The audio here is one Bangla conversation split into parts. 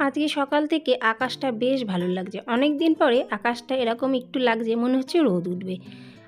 আজকে সকাল থেকে আকাশটা বেশ ভালো লাগছে। অনেক দিন পরে আকাশটা এরকম একটু লাগছে, মনে হচ্ছে রোদ উঠবে।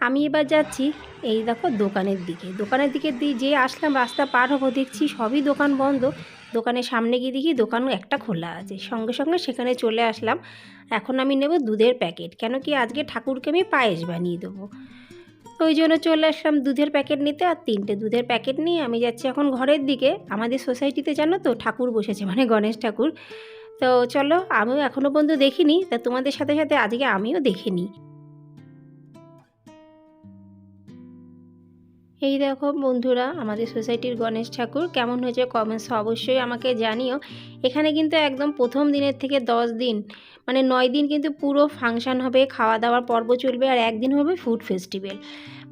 আমি এবার যাচ্ছি এই দেখো দোকানের দিকে। দোকানের দিকে দিয়ে যে আসলাম, রাস্তা পার হব, দেখছি সবই দোকান বন্ধ। দোকানের সামনে গিয়ে দেখি দোকান একটা খোলা আছে। সঙ্গে সঙ্গে সেখানে চলে আসলাম। এখন আমি নেব দুধের প্যাকেট। কেন কি আজকে ঠাকুরকে আমি পায়েস বানিয়ে দেবো। তো ওই জন্য চলে আসলাম দুধের প্যাকেট নিতে আর তিনটে দুধের প্যাকেট নিয়ে আমি যাচ্ছি এখন ঘরের দিকে। আমাদের সোসাইটিতে জানো তো ঠাকুর বসেছে মানে গণেশ ঠাকুর। তো চলো আমিও এখনও পর্যন্ত দেখিনি, তা তোমাদের সাথে সাথে আজকে আমিও দেখিনি এই দেখো বন্ধুরা, আমাদের সোসাইটির গণেশ ঠাকুর কেমন হয়েছে কমেন্টস অবশ্যই আমাকে জানিও। এখানে কিন্তু একদম প্রথম দিনের থেকে দশ দিন মানে নয় দিন কিন্তু পুরো ফাংশান হবে খাওয়া দাওয়ার পর্ব চলবে আর একদিন হবে ফুড ফেস্টিভ্যাল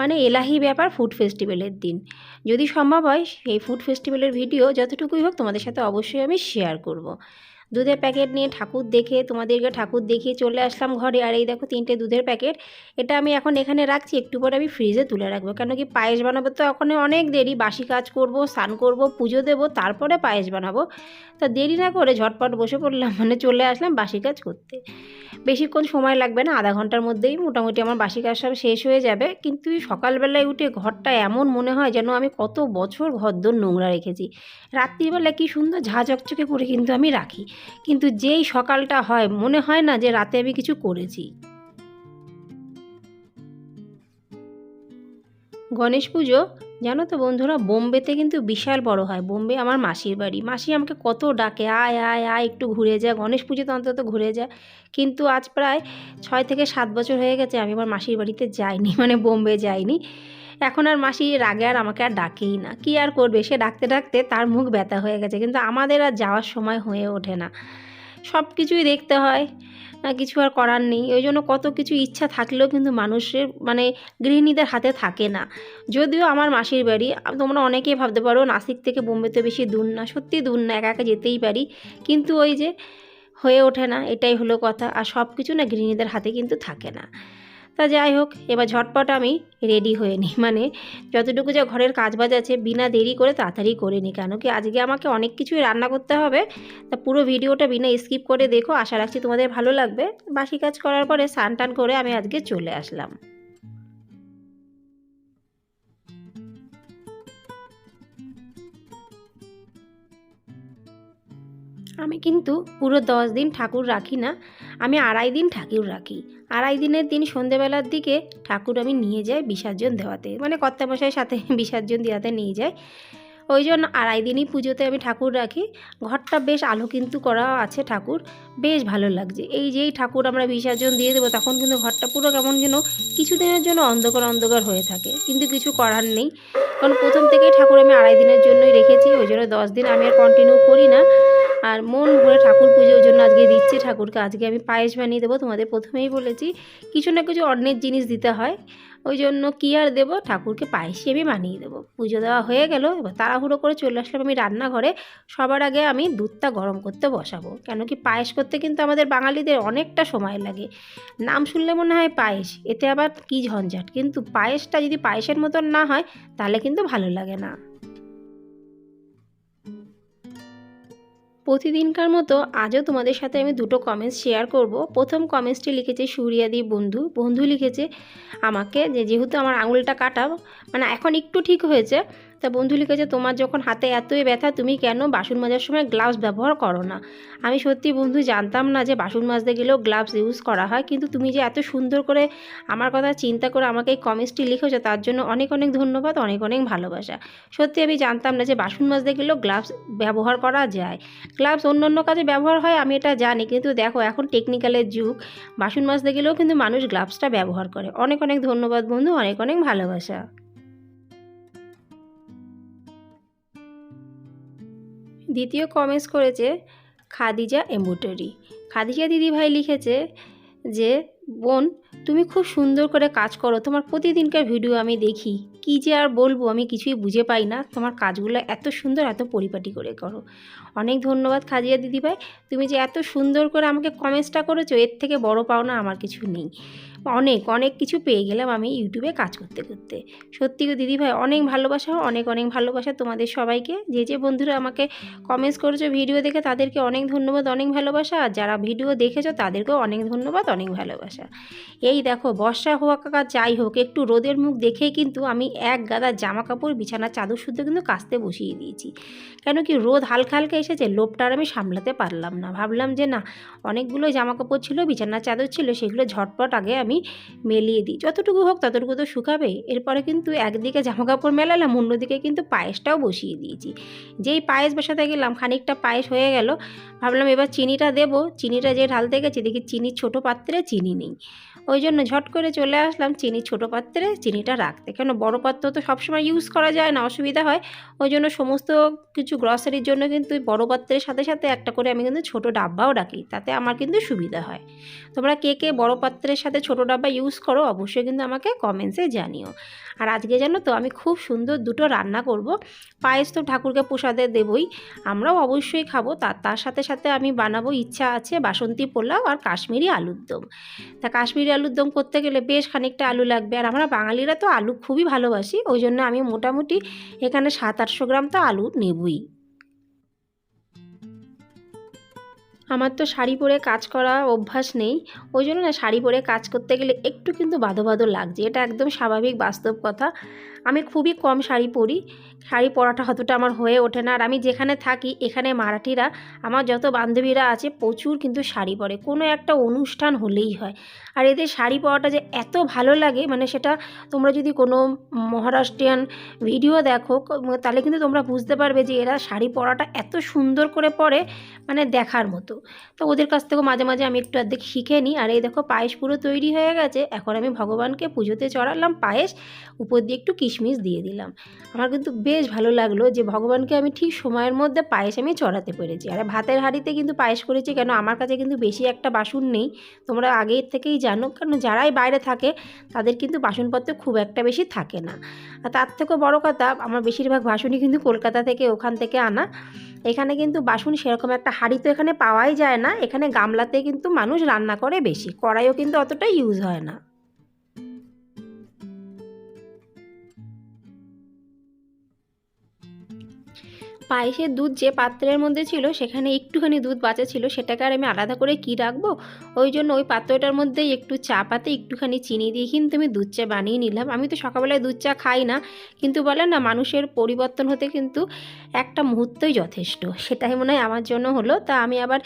মানে এলাহি ব্যাপার ফুড ফেস্টিভ্যালের দিন। যদি সম্ভব হয়, এই ফুড ফেস্টিভ্যালের ভিডিও যতটুকুই হোক তোমাদের সাথে অবশ্যই আমি শেয়ার করব। দুধের প্যাকেট নিয়ে ঠাকুর দেখে, তোমাদেরকে ঠাকুর দেখিয়ে চলে আসলাম ঘরে। আর এই দেখো তিনটে দুধের প্যাকেট। এটা আমি এখন এখানে রাখছি। একটু পরে আমি ফ্রিজে তুলে রাখব। কেন কি পায়েস বানাবো তো এখন অনেক দেরি। বাসি কাজ করব, স্নান করব, পুজো দেবো, তারপরে পায়েস বানাবো। তা দেরি না করে ঝটপট বসে পড়লাম। মানে চলে আসলাম বাসি কাজ করতে। বেশিক্ষণ সময় লাগবে না। আধা ঘণ্টার মধ্যেই মোটামুটি আমার বাসি কাজ সব শেষ হয়ে যাবে। কিন্তু সকালবেলায় উঠে ঘরটা এমন মনে হয় যেন আমি কত বছর ঘরদোর নোংরা রেখেছি। রাত্রিবেলা কি সুন্দর ঝা চকচকে করে কিন্তু আমি রাখি। কিন্তু যেই সকালটা হয়, মনে হয় না যে রাতে আমি কিছু করেছি। গণেশ পুজো, জানো তো বন্ধুরা, বোম্বেতে কিন্তু বিশাল বড় হয়। বোম্বে আমার মাসির বাড়ি। মাসি আমাকে কত ডাকে, আয় আয় আয়, একটু ঘুরে যা। গণেশ পুজোতে অন্তত ঘুরে যা। কিন্তু আজ প্রায় ছয় থেকে সাত বছর হয়ে গেছে, আমি আমার মাসির বাড়িতে যাইনি মানে বোম্বে যাইনি। এখন আর মাসি রাগে আর আমাকে আর ডাকেই না। কি আর করবে? সে ডাকতে ডাকতে তার মুখ ব্যথা হয়ে গেছে। কিন্তু আমাদের আর যাওয়ার সময় হয়ে ওঠে না। সব কিছুই দেখতে হয়। না, কিছু আর করার নেই। ওই জন্য কত কিছু ইচ্ছা থাকলেও কিন্তু মানুষের মানে গৃহিণীদের হাতে থাকে না। যদিও আমার মাসির বাড়ি, তোমরা অনেকেই ভাবতে পারো নাসিক থেকে বোম্বেতে বেশি দূর না। সত্যি দূর না, একা একা যেতেই পারি। কিন্তু ওই যে হয়ে ওঠে না, এটাই হলো কথা। আর সব কিছু না গৃহিণীদের হাতে কিন্তু থাকে না। তা যাই হোক, এবার ঝটপট আমি রেডি হয়ে নিই। মানে যতটুকু যা ঘরের কাজ বাজ আছে, বিনা দেরি করে তাড়াতাড়ি করে নিই। কেন কি আজকে আমাকে অনেক কিছুই রান্না করতে হবে, তা পুরো ভিডিওটা বিনা স্কিপ করে দেখো। আশা রাখছি তোমাদের ভালো লাগবে। বাসি কাজ করার পরে স্নান টান করে আমি আজকে চলে আসলাম। আমি কিন্তু পুরো দশ দিন ঠাকুর রাখি না, আমি আড়াই দিন ঠাকুর রাখি। আড়াই দিনের দিন সন্ধেবেলার দিকে ঠাকুর আমি নিয়ে যাই বিসর্জন দেওয়াতে মানে কর্তামশাইয়ের সাথে বিসর্জন দেওয়াতে নিয়ে যাই। ওই জন্য আড়াই দিনই পুজোতে আমি ঠাকুর রাখি। ঘরটা বেশ আলো কিন্তু করা আছে ঠাকুর, বেশ ভালো লাগছে। এই যেই ঠাকুর আমরা বিসর্জন দিয়ে দেবো, তখন কিন্তু ঘরটা পুরো কেমন যেন কিছুদিনের জন্য অন্ধকার অন্ধকার হয়ে থাকে। কিন্তু কিছু করার নেই। কারণ প্রথম থেকেই ঠাকুর আমি আড়াই দিনের জন্যই রেখেছি, ওই জন্য দশ দিন আমি আর কন্টিনিউ করি না। আর মন ভরে ঠাকুর পুজো ওই জন্য আজকে দিচ্ছে ঠাকুরকে। আজকে আমি পায়েস বানিয়ে দেবো, তোমাদের প্রথমেই বলেছি, কিছু না কিছু অন্যের জিনিস দিতে হয়। ওই জন্য কী আর দেবো? ঠাকুরকে পায়েসই আমি বানিয়ে দেবো। পুজো দেওয়া হয়ে গেল, এবার তাড়াহুড়ো করে চলে আসলাম আমি রান্নাঘরে। সবার আগে আমি দুধটা গরম করতে বসাবো, কেন কি পায়েস করতে কিন্তু আমাদের বাঙালিদের অনেকটা সময় লাগে। নাম শুনলে মনে হয় পায়েস, এতে আবার কী ঝঞ্ঝাট? কিন্তু পায়েসটা যদি পায়েসের মতন না হয়, তাহলে কিন্তু ভালো লাগে না। প্রতিদিনকার মতো আজও তোমাদের সাথে আমি দুটো কমেন্টস শেয়ার করব। প্রথম কমেন্টসটি লিখেছে সুরিয়াদি বন্ধু। বন্ধু লিখেছে, আমাকে যে যেহেতু আমার আঙুলটা কাটা মানে এখন একটু ঠিক হয়েছে তা বন্ধু লিখেছে, তোমার যখন হাতে এতই ব্যথা, তুমি কেন বাসন মাজার সময় গ্লাভস ব্যবহার করো না? আমি সত্যি বন্ধু, জানতাম না যে বাসন মাজতে গেলেও গ্লাভস ইউজ করা হয়, কিন্তু তুমি যে এত সুন্দর করে আমার কথা চিন্তা করে আমাকে এই কমেন্টসটি লিখেছো, তার জন্য অনেক অনেক ধন্যবাদ, অনেক অনেক ভালোবাসা। সত্যি আমি জানতাম না যে বাসন মাজতে গেলেও গ্লাভস ব্যবহার করা যায়। গ্লাভস অন্য অন্য কাজে ব্যবহার হয়, আমি এটা জানি, কিন্তু দেখো, এখন টেকনিক্যালের যুগ, বাসন মাজতে গেলেও কিন্তু মানুষ গ্লাভসটা ব্যবহার করে। অনেক অনেক ধন্যবাদ বন্ধু, অনেক অনেক ভালোবাসা। দ্বিতীয় কমেন্টস করেছে খাদিজা এম্বুটারি। খাদিজা দিদিভাই লিখেছে যে বোন, তুমি খুব সুন্দর করে কাজ করো। তোমার প্রতিদিনকার ভিডিও আমি দেখি। কী যে আর বলব, আমি কিছুই বুঝে পাই না। তোমার কাজগুলো এত সুন্দর, এত পরিপাটি করে করো। অনেক ধন্যবাদ খাদিজা দিদিভাই। তুমি যে এত সুন্দর করে আমাকে কমেন্টসটা করেছ, এর থেকে বড় পাওনা আমার কিছু নেই। অনেক অনেক কিছু পেয়ে গেলাম আমি ইউটিউবে কাজ করতে করতে। সত্যি গো দিদিভাই, অনেক ভালোবাসা, অনেক অনেক ভালোবাসা তোমাদের সবাইকে। যে যে বন্ধুরা আমাকে কমেন্টস করেছ ভিডিও দেখে তাদেরকে অনেক ধন্যবাদ, অনেক ভালোবাসা। আর যারা ভিডিও দেখেছ তাদেরকেও অনেক ধন্যবাদ, অনেক ভালোবাসা। এই দেখো, বর্ষা হোক আর যাই হোক, একটু রোদের মুখ দেখেই কিন্তু আমি এক গাদা জামা কাপড় বিছানা চাদর শুদ্ধ কিন্তু কাচতে বসিয়ে দিয়েছি। কেন কি রোদ হালকা হালকা এসেছে, লোভটা আর আমি সামলাতে পারলাম না। ভাবলাম যে না, অনেকগুলো জামা কাপড় ছিল, বিছানার চাদর ছিল, সেগুলো ঝটপট আগে আমি মেলিয়ে দিই। যতটুকু হোক ততটুকু তো শুকাবে। এরপরে কিন্তু একদিকে জামা কাপড় মেলালাম, অন্যদিকে কিন্তু পায়েসটাও বসিয়ে দিয়েছি। যেই পায়েস বসাতে গেলাম, খানিকটা পায়েস হয়ে গেল, ভাবলাম এবার চিনিটা দেবো। চিনিটা যে ঢালতে গেছি, দেখি চিনির ছোটো পাত্রে চিনি নেই। ওই জন্য ঝট করে চলে আসলাম চিনি ছোটো পাত্রে, চিনিটা রাখতে। কেন বড় পাত্র তো সবসময় ইউজ করা যায় না, অসুবিধা হয়। ওই জন্য সমস্ত কিছু গ্রসারির জন্য কিন্তু বড় পাত্রের সাথে সাথে একটা করে আমি কিন্তু ছোটো ডাব্বাও রাখি, তাতে আমার কিন্তু সুবিধা হয়। তোমরা কে কে বড় পাত্রের সাথে ছোটো ডাব্বা ইউজ করো অবশ্যই কিন্তু আমাকে কমেন্টসে জানিও। আর আজকে জানো তো আমি খুব সুন্দর দুটো রান্না করব। পায়েস তো ঠাকুরকে প্রসাদে দেবই, আমরাও অবশ্যই খাব। তার তার সাথে সাথে আমি বানাবো ইচ্ছা আছে বাসন্তী পোলাও আর কাশ্মীরি আলুর দম। তা কাশ্মীরি আলুর দম করতে গেলে বেশ খানিকটা আলু লাগবে। আর আমরা বাঙালিরা তো আলু খুবই ভালোবাসি, ওই জন্য আমি মোটামুটি এখানে সাত আটশো গ্রাম তো আলু নেবই। আমার তো শাড়ি পরে কাজ করা অভ্যাস নেই। ওই জন্য না শাড়ি পরে কাজ করতে গেলে একটু কিন্তু বাধো বাধো লাগছে। এটা একদম স্বাভাবিক বাস্তব কথা। আমি খুবই কম শাড়ি পরি। শাড়ি পরাটা অতটা আমার হয়ে ওঠে না। আর আমি যেখানে থাকি, এখানে মারাঠিরা, আমার যত বান্ধবীরা আছে, প্রচুর কিন্তু শাড়ি পরে। কোনো একটা অনুষ্ঠান হলেই হয়। আর এদের শাড়ি পরাটা যে এত ভালো লাগে মানে সেটা তোমরা যদি কোনো মহারাষ্ট্রিয়ান ভিডিও দেখো তাহলে কিন্তু তোমরা বুঝতে পারবে যে এরা শাড়ি পরাটা এত সুন্দর করে পরে মানে দেখার মতো। তো ওদের কাছ থেকেও মাঝে মাঝে আমি একটু অর্ধেক শিখে নিই। আর এই দেখো পায়েস পুরো তৈরি হয়ে গেছে। এখন আমি ভগবানকে পুজোতে চড়ালাম, পায়েস, উপর দিয়ে একটু কিশমিশ দিয়ে দিলাম। আমার কিন্তু বেশ ভালো লাগল যে ভগবানকে আমি ঠিক সময়ের মধ্যে পায়েস আমি চড়াতে পেরেছি। আর ভাতের হাঁড়িতে কিন্তু পায়েস করেছি কেন? আমার কাছে কিন্তু বেশি একটা বাসন নেই। তোমরা আগের থেকেই জানো কারণ যারাই বাইরে থাকে, তাদের কিন্তু বাসনপত্র খুব একটা বেশি থাকে না। আর তার থেকেও বড়ো কথা, আমার বেশিরভাগ বাসনই কিন্তু কলকাতা থেকে ওখান থেকে আনা। এখানে কিন্তু বাসন সেরকম একটা হাঁড়ি তো এখানে পাওয়াই যায় না। এখানে গামলাতে কিন্তু মানুষ রান্না করে বেশি, কড়াইও কিন্তু অতটা ইউজ হয় না। পায়েসের দুধ যে পাত্রের মধ্যে ছিল, সেখানে একটুখানি দুধ বাঁচা ছিল, সেটাকে আর আমি আলাদা করে কি রাখব? ওই জন্য ওই পাত্রটার মধ্যেই একটু চা পাতে, একটুখানি চিনি দিয়ে কিন্তু আমি দুধ চা বানিয়ে নিলাম। আমি তো সকালবেলায় দুধ চা খাই না, কিন্তু বলে না, মানুষের পরিবর্তন হতে কিন্তু একটা মুহূর্তই যথেষ্ট। সেটাই মনে হয় আমার জন্য হলো। তা আমি আবার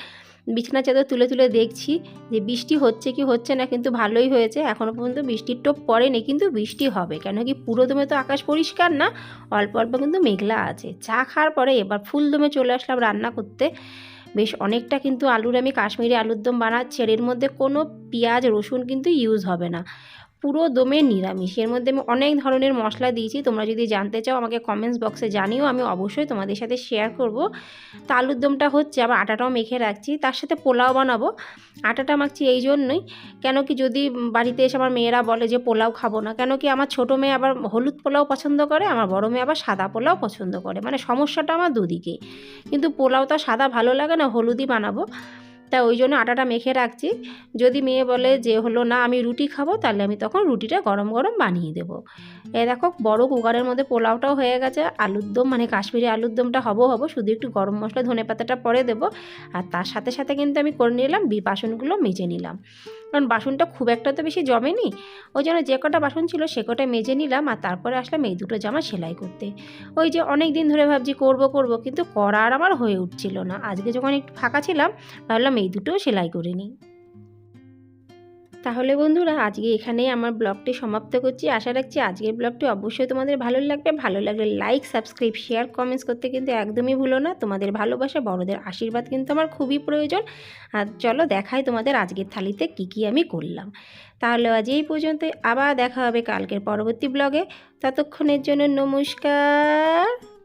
বিছানা চাদর তুলে তুলে দেখছি যে বৃষ্টি হচ্ছে কি হচ্ছে না, কিন্তু ভালোই হয়েছে। এখনও পর্যন্ত বৃষ্টির টোপ পড়েনি, কিন্তু বৃষ্টি হবে। কেন কি পুরো দমে তো আকাশ পরিষ্কার না, অল্প অল্প কিন্তু মেঘলা আছে। চা খাওয়ার পরে এবার ফুল দমে চলে আসলাম রান্না করতে। বেশ অনেকটা কিন্তু আলুর আমি কাশ্মীরি আলুর দম বানাচ্ছি এর মধ্যে কোনো পেঁয়াজ, রসুন কিন্তু ইউজ হবে না। পুরো দমে নিরামিষ। এর মধ্যে আমি অনেক ধরনের মশলা দিয়েছি। তোমরা যদি জানতে চাও, আমাকে কমেন্টস বক্সে জানিও। আমি অবশ্যই তোমাদের সাথে শেয়ার করব। তা আলুর দমটা হচ্ছে, আবার আটাটাও মেখে রাখছি। তার সাথে পোলাও বানাবো। আটাটা মাখছি এই জন্যই। কেন কি যদি বাড়িতে এসে আমার মেয়েরা বলে যে, পোলাও খাব না। কেন কি আমার ছোটো মেয়ে আবার হলুদ পোলাও পছন্দ করে, আমার বড় মেয়ে আবার সাদা পোলাও পছন্দ করে। মানে সমস্যাটা আমার দুদিকে কিন্তু পোলাও তো সাদা ভালো লাগে না, হলুদই বানাবো। তা ওই জন্য আটাটা মেখে রাখছি। যদি মেয়ে বলে যে, হলো না, আমি রুটি খাব, তাহলে আমি তখন রুটিটা গরম গরম বানিয়ে দেবো। এ দেখো, বড় কুকারের মধ্যে পোলাওটাও হয়ে গেছে। আলুর দম মানে কাশ্মীরি আলুর দমটা হব হব, শুধু একটু গরম মশলা, ধনে পাতাটা পরে দেবো। আর তার সাথে সাথে কিন্তু আমি করে নিলাম বাসনগুলো মেজে নিলাম। কারণ বাসনটা খুব একটা তো বেশি জমেনি। ওই জন্য যে কটা বাসন ছিল, সে কটা মেজে নিলাম, আর তারপরে আসলাম এই দুটো জামা সেলাই করতে। ওই যে অনেক দিন ধরে ভাবছি, করব করব, কিন্তু করার আমার হয়ে উঠছিল না। আজকে যখন একটু ফাঁকা ছিলাম, ভাবলাম এই দুটো সেলাই করে নিই। তাহলে বন্ধুরা, আজকে এখানেই আমার ব্লগটি সমাপ্ত করছি। আশা রাখছি আজকের ব্লগটি অবশ্যই তোমাদের ভালো লাগবে। ভালো লাগলে লাইক সাবস্ক্রাইব শেয়ার কমেন্টস করতে কিন্তু একদমই ভুলো না। তোমাদের ভালোবাসা, বড়দের আশীর্বাদ কিন্তু আমার খুবই প্রয়োজন। আর চলো দেখাই তোমাদের আজকের থালিতে কি কি আমি করলাম। তাহলে আজ এই পর্যন্ত আবার দেখা হবে কালকের পরবর্তী ব্লগে। ততক্ষণের জন্য নমস্কার।